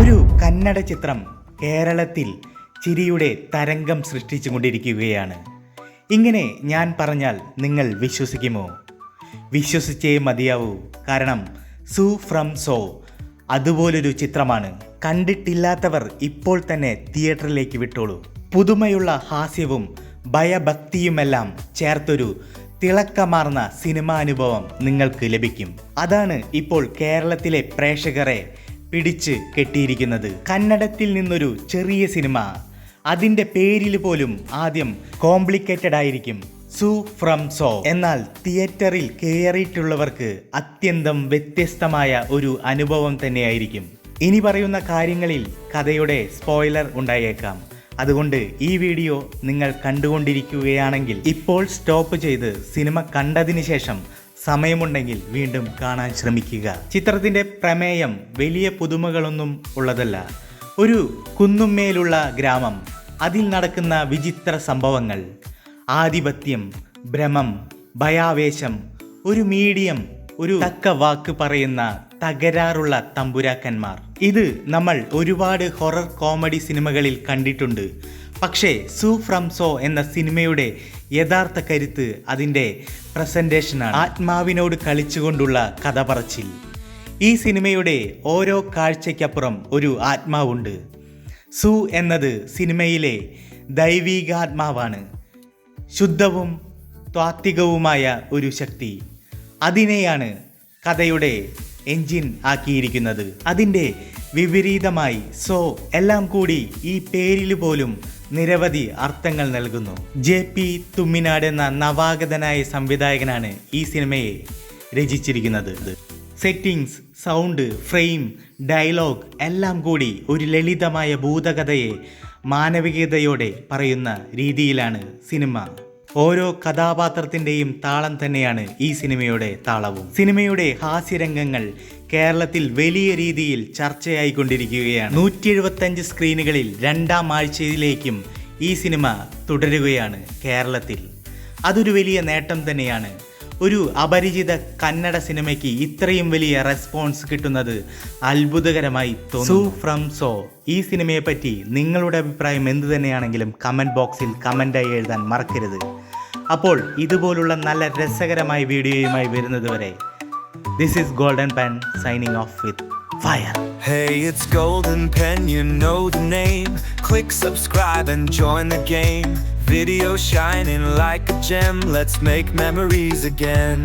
ഒരു കന്നഡ ചിത്രം കേരളത്തിൽ ചിരിയുടെ തരംഗം സൃഷ്ടിച്ചുകൊണ്ടിരിക്കുകയാണ്. ഇങ്ങനെ ഞാൻ പറഞ്ഞാൽ നിങ്ങൾ വിശ്വസിക്കുമോ? വിശ്വസിച്ചേ മതിയാവൂ. കാരണം സു ഫ്രം സോ അതുപോലൊരു ചിത്രമാണ്. കണ്ടിട്ടില്ലാത്തവർ ഇപ്പോൾ തന്നെ തിയേറ്ററിലേക്ക് വിട്ടോളൂ. പുതുമയുള്ള ഹാസ്യവും ഭയഭക്തിയുമെല്ലാം ചേർത്തൊരു തിളക്കമാർന്ന സിനിമാനുഭവം നിങ്ങൾക്ക് ലഭിക്കും. അതാണ് ഇപ്പോൾ കേരളത്തിലെ പ്രേക്ഷകരെ പിടിച്ച് കെട്ടിയിരിക്കുന്നത്. കന്നഡത്തിൽ നിന്നൊരു ചെറിയ സിനിമ. അതിന്റെ പേരിൽ പോലും ആദ്യം കോംപ്ലിക്കേറ്റഡ് ആയിരിക്കും. സു ഫ്രം സോ. എന്നാൽ തിയേറ്ററിൽ കയറിയിട്ടുള്ളവർക്ക് അത്യന്തം വ്യത്യസ്തമായ ഒരു അനുഭവം തന്നെയായിരിക്കും. ഇനി പറയുന്ന കാര്യങ്ങളിൽ കഥയുടെ സ്പോയിലർ ഉണ്ടായേക്കാം. അതുകൊണ്ട് ഈ വീഡിയോ നിങ്ങൾ കണ്ടുകൊണ്ടിരിക്കുകയാണെങ്കിൽ ഇപ്പോൾ സ്റ്റോപ്പ് ചെയ്ത് സിനിമ കണ്ടതിന് ശേഷം സമയമുണ്ടെങ്കിൽ വീണ്ടും കാണാൻ ശ്രമിക്കുക. ചിത്രത്തിന്റെ പ്രമേയം വലിയ പുതുമകളൊന്നും ഉള്ളതല്ല. ഒരു കുന്നുമേലുള്ള ഗ്രാമം അതിൽ നടക്കുന്ന വിചിത്ര സംഭവങ്ങൾ ആധിപത്യം ഭ്രമം ഭയാവേശം ഒരു മീഡിയം ഒരു തക്ക വാക്ക് പറയുന്ന തകരാറുള്ള തമ്പുരാക്കന്മാർ. ഇത് നമ്മൾ ഒരുപാട് ഹൊറർ കോമഡി സിനിമകളിൽ കണ്ടിട്ടുണ്ട്. പക്ഷേ സൂ ഫ്രം സോ എന്ന സിനിമയുടെ യഥാർത്ഥ കരുത്ത് അതിന്റെ പ്രസന്റേഷനാണ് ആത്മാവിനോട് കളിച്ചുകൊണ്ടുള്ള കഥ പറച്ചിൽ ഈ സിനിമയുടെ ഓരോ കാഴ്ചയ്ക്കപ്പുറം ഒരു ആത്മാവുണ്ട്. സു എന്നത് സിനിമയിലെ ദൈവികാത്മാവാണ്. ശുദ്ധവും ത്വാത്വികവുമായ ഒരു ശക്തി. അതിനെയാണ് കഥയുടെ എൻജിൻ ആക്കിയിരിക്കുന്നത്. അതിന്റെ വിപരീതമായി സോ എല്ലാം കൂടി ഈ പേരിൽ പോലും നിരവധി അർത്ഥങ്ങൾ നൽകുന്നു. ജെ പി തുമ്മിനാട് എന്ന നവാഗതനായ സംവിധായകനാണ് ഈ സിനിമയെ രചിച്ചിരിക്കുന്നത്. സെറ്റിങ്സ് സൗണ്ട് ഫ്രെയിം ഡയലോഗ് എല്ലാം കൂടി ഒരു ലളിതമായ ഭൂതകഥയെ മാനവികതയോടെ പറയുന്ന രീതിയിലാണ് സിനിമ. ഓരോ കഥാപാത്രത്തിന്റെയും താളം തന്നെയാണ് ഈ സിനിമയുടെ താളവും. സിനിമയുടെ ഹാസ്യരംഗങ്ങൾ കേരളത്തിൽ വലിയ രീതിയിൽ ചർച്ചയായിക്കൊണ്ടിരിക്കുകയാണ്. നൂറ്റി എഴുപത്തഞ്ച് സ്ക്രീനുകളിൽ രണ്ടാം ആഴ്ചയിലേക്കും ഈ സിനിമ തുടരുകയാണ് കേരളത്തിൽ. അതൊരു വലിയ നേട്ടം തന്നെയാണ്. ഒരു അപരിചിത കന്നഡ സിനിമയ്ക്ക് ഇത്രയും വലിയ റെസ്പോൺസ് കിട്ടുന്നത് അത്ഭുതകരമായി തോന്നുന്നു. ഫ്രം സോ ഈ സിനിമയെപ്പറ്റി നിങ്ങളുടെ അഭിപ്രായം എന്തു തന്നെയാണെങ്കിലും കമന്റ് ബോക്സിൽ കമന്റായി എഴുതാൻ മറക്കരുത്. അപ്പോൾ ഇതുപോലുള്ള നല്ല രസകരമായ വീഡിയോയുമായി വരുന്നത് വരെ this is golden pan signing off with fire Hey, it's Golden Pen, you know the name. Click subscribe and join the game. Video shining like a gem, let's make memories again.